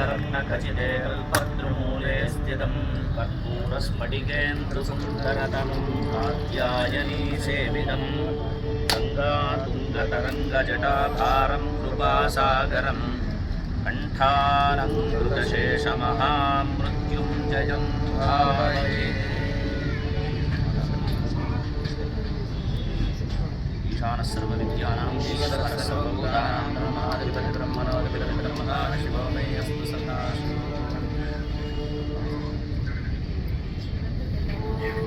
कर्पूरकर्णकचिदेकल्पद्रुमूले स्थितं कर्पूरस्फटिकेन्द्रसुन्दरतनुं कात्यायनीसेविदं गङ्गातुङ्गतरङ्गजटाभारं कृपासागरं कण्ठानं कृतशेषमहामृत्युञ्जयं भावये ईशानः सर्वविद्यानां ईश्वरः सर्वभूतानां ब्रह्मादिपितरब्रह्मणोदिपितरब्रह्मणा शिवो मे अस्तु सदा మీరు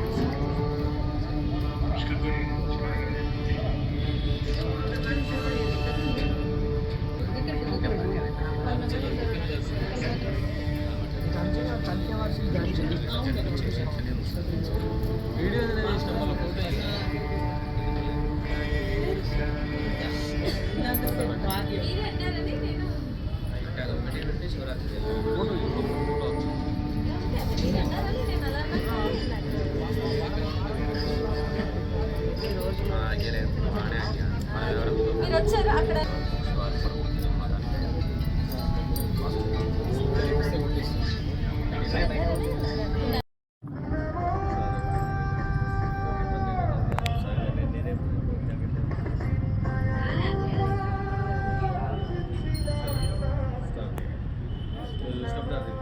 చూడండి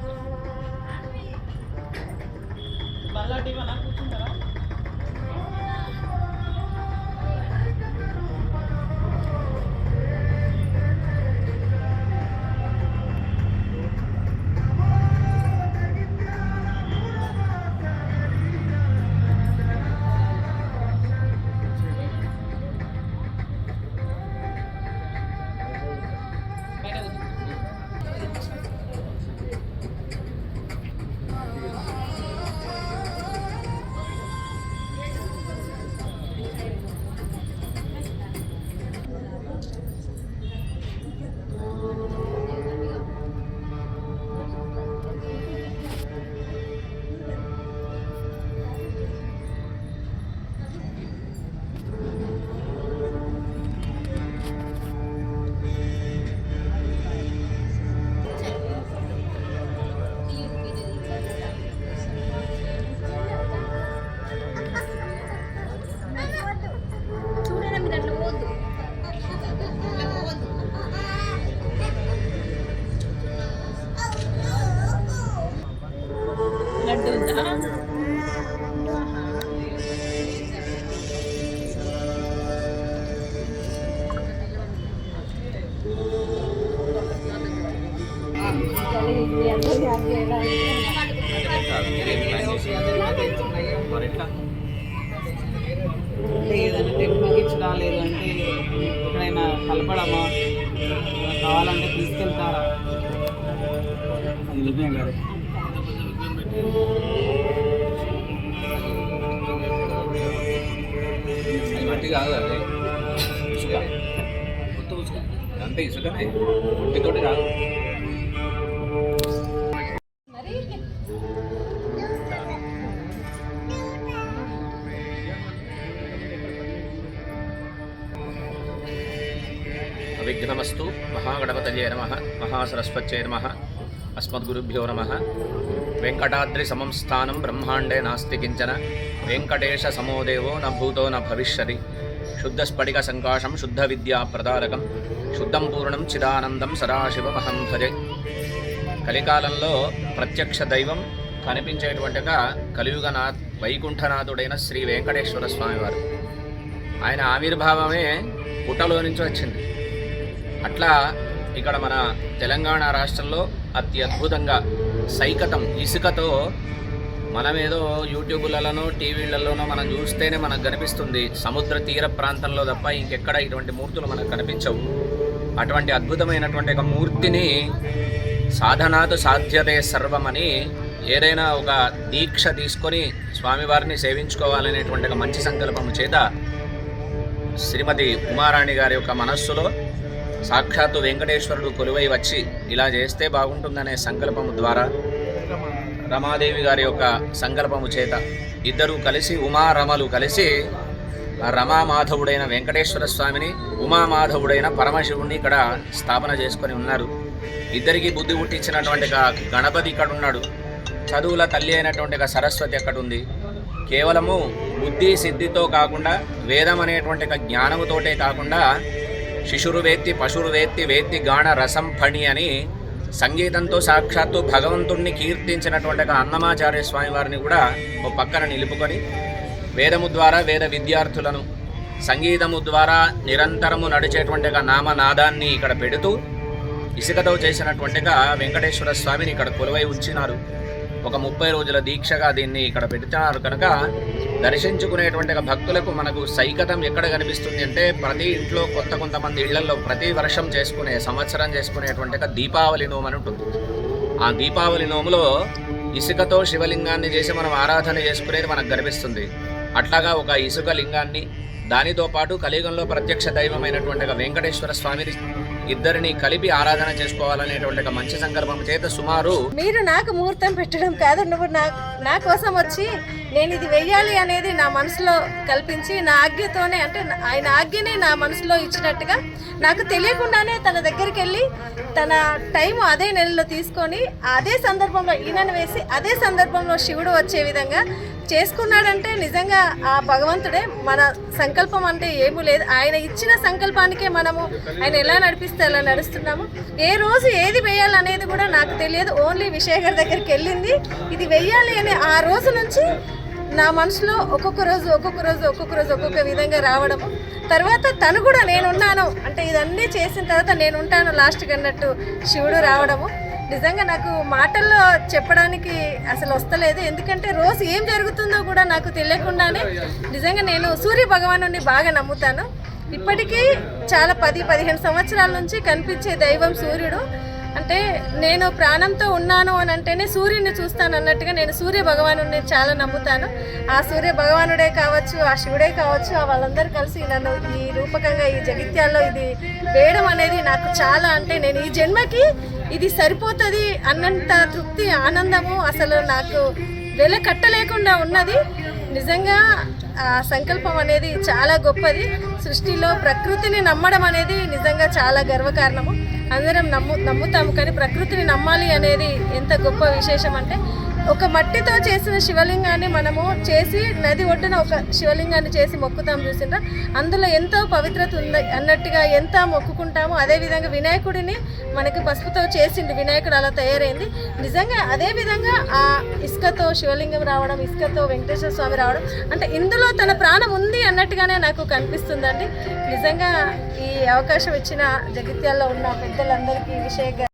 లేదంటే ముగించడా లేదంటే ఎక్కడైనా కలపడమా కావాలంటే తీసుకెళ్తారా? నిజమే కదా మట్టి కాదు అది ఇసుక ఇసుక అంతే ఇసుకనే మట్టితోటి రాదు విఘ్నమస్తు. మహాగణపతయే నమ. మహాసరస్వత్యే నమ. అస్మద్గురుభ్యో నమ. వెంకటాద్రి సమంస్థానం బ్రహ్మాండే నాస్తి కించన. వెంకటేశ సమోదేవో న భూతో న భవిష్యతి. శుద్ధ స్ఫటిక సంకాశం శుద్ధ విద్యా ప్రదారకం. శుద్ధం పూర్ణం చిదానందం సదాశివమహం భజే కలికాలంలో ప్రత్యక్ష దైవం కనిపించేటువంటిగా కలియుగనాథ్ వైకుంఠనాథుడైన శ్రీ వెంకటేశ్వర స్వామివారు. ఆయన ఆవిర్భావమే పుటలో నుంచి వచ్చింది. అట్లా ఇక్కడ మన తెలంగాణ రాష్ట్రంలో అతి అద్భుతంగా సైకతం ఇసుకతో మనమేదో యూట్యూబ్లలోనో టీవీలలోనో మనం చూస్తేనే మనకు కనిపిస్తుంది. సముద్ర తీర ప్రాంతంలో తప్ప ఇంకెక్కడ ఇటువంటి మూర్తులు మనకు కనిపించవు. అటువంటి అద్భుతమైనటువంటి ఒక మూర్తిని సాధనాతు సాధ్యతే సర్వమని ఏదైనా ఒక దీక్ష తీసుకొని స్వామివారిని సేవించుకోవాలనేటువంటి ఒక మంచి సంకల్పము చేత శ్రీమతి ఉమారాణి గారి యొక్క మనస్సులో సాక్షాత్తు వెంకటేశ్వరుడు కొలువై వచ్చి ఇలా చేస్తే బాగుంటుందనే సంకల్పము ద్వారా రమాదేవి గారి యొక్క సంకల్పము చేత ఇద్దరు కలిసి ఉమారమలు కలిసి రమామాధవుడైన వెంకటేశ్వర స్వామిని ఉమామాధవుడైన పరమశివుణ్ణి ఇక్కడ స్థాపన చేసుకొని ఉన్నారు. ఇద్దరికి బుద్ధి పుట్టించినటువంటి గణపతి ఇక్కడ ఉన్నాడు చదువుల తల్లి అయినటువంటి సరస్వతి అక్కడ ఉంది కేవలము బుద్ధి సిద్ధితో కాకుండా వేదం అనేటువంటి జ్ఞానముతోటే కాకుండా శిశురు వేత్తి పశురు వేత్తి వేత్తి గాన రసం ఫణి అని సంగీతంతో సాక్షాత్తు భగవంతుణ్ణి కీర్తించినటువంటి అన్నమాచార్య స్వామి వారిని కూడా ఓ పక్కన నిలుపుకొని వేదము ద్వారా వేద విద్యార్థులను సంగీతము ద్వారా నిరంతరము నడిచేటువంటి నామనాదాన్ని ఇక్కడ పెడుతూ ఇసుకతో చేసినటువంటిగా వెంకటేశ్వర స్వామిని ఇక్కడ కొలువై ఉంచినారు. ఒక ముప్పై రోజుల దీక్షగా దీన్ని ఇక్కడ పెడుతున్నారు. కనుక దర్శించుకునేటువంటి భక్తులకు మనకు సైకతం ఎక్కడ కనిపిస్తుంది అంటే ప్రతి ఇంట్లో కొత్త కొంతమంది ఇళ్ళలో ప్రతి వర్షం చేసుకునే సంవత్సరం చేసుకునేటువంటి దీపావళి నోము అని ఉంటుంది. ఆ దీపావళి నోములో ఇసుకతో శివలింగాన్ని చేసి మనం ఆరాధన చేసుకునేది మనకు కనిపిస్తుంది. అట్లాగా ఒక ఇసుక లింగాన్ని దానితో పాటు కలియుగంలో ప్రత్యక్ష దైవమైనటువంటి వెంకటేశ్వర స్వామిని ఇద్దరిని కలిపి ఆరాధన చేసుకోవాలనేటువంటి ఒక మంచి సంకల్పం చేత సుమారు మీరు నాకు ముహూర్తం పెట్టడం కాదు నువ్వు నా నా కోసం వచ్చి నేను ఇది వెయ్యాలి అనేది నా మనసులో కల్పించి నా ఆజ్ఞతోనే అంటే ఆయన ఆజ్ఞనే నా మనసులో ఇచ్చినట్టుగా నాకు తెలియకుండానే తన దగ్గరికి వెళ్ళి తన టైం అదే నెలలో తీసుకొని అదే సందర్భంలో ఈయనను వేసి అదే సందర్భంలో శివుడు వచ్చే విధంగా చేసుకున్నాడంటే నిజంగా ఆ భగవంతుడే మన సంకల్పం అంటే ఏమీ లేదు. ఆయన ఇచ్చిన సంకల్పానికే మనము ఆయన ఎలా నడిపిస్తే అలా నడుస్తున్నాము. ఏ రోజు ఏది వేయాలనేది కూడా నాకు తెలియదు. ఓన్లీ విషయ గారి దగ్గరికి వెళ్ళింది. ఇది వెయ్యాలి అనే ఆ రోజు నుంచి నా మనసులో ఒక్కొక్క రోజు ఒక్కొక్క రోజు ఒక్కొక్క రోజు ఒక్కొక్క విధంగా రావడము. తర్వాత తను కూడా నేనున్నాను. అంటే ఇదన్నీ చేసిన తర్వాత నేను ఉంటాను లాస్ట్కి అన్నట్టు శివుడు రావడము. నిజంగా నాకు మాటల్లో చెప్పడానికి అసలు వస్తలేదు. ఎందుకంటే రోజు ఏం జరుగుతుందో కూడా నాకు తెలియకుండానే నిజంగా నేను సూర్య భగవాను బాగా నమ్ముతాను. ఇప్పటికీ చాలా పది పదిహేను సంవత్సరాల నుంచి కనిపించే దైవం సూర్యుడు. అంటే నేను ప్రాణంతో ఉన్నాను అని అంటేనే సూర్యుని చూస్తాను అన్నట్టుగా నేను సూర్య భగవాను చాలా నమ్ముతాను. ఆ సూర్య భగవానుడే కావచ్చు ఆ శివుడే కావచ్చు ఆ వాళ్ళందరూ కలిసి నన్ను ఈ రూపకంగా ఈ జగిత్యాల్లో ఇది వేయడం అనేది నాకు చాలా అంటే నేను ఈ జన్మకి ఇది సరిపోతుంది అన్నంత తృప్తి ఆనందము అసలు నాకు వెల కట్టలేకుండా ఉన్నది. నిజంగా ఆ సంకల్పం అనేది చాలా గొప్పది. సృష్టిలో ప్రకృతిని నమ్మడం అనేది నిజంగా చాలా గర్వకారణము. అందరం నమ్ము నమ్ముతాము. కానీ ప్రకృతిని నమ్మాలి అనేది ఎంత గొప్ప విశేషం అంటే ఒక మట్టితో చేసిన శివలింగాన్ని మనము చేసి నది ఒడ్డున ఒక శివలింగాన్ని చేసి మొక్కుతాం చూసిండ్రా. అందులో ఎంతో పవిత్రత ఉంది అన్నట్టుగా ఎంత మొక్కుకుంటామో అదేవిధంగా వినాయకుడిని మనకి పసుపుతో చేసిండు. వినాయకుడు అలా తయారైంది. నిజంగా అదే విధంగా ఆ ఇసుకతో శివలింగం రావడం ఇసుకతో వెంకటేశ్వర స్వామి రావడం అంటే ఇందులో తన ప్రాణం ఉంది అన్నట్టుగానే నాకు కనిపిస్తుందండి. నిజంగా ఈ అవకాశం ఇచ్చిన జగిత్యాల్లో ఉన్న పెద్దలందరికీ విషయంగా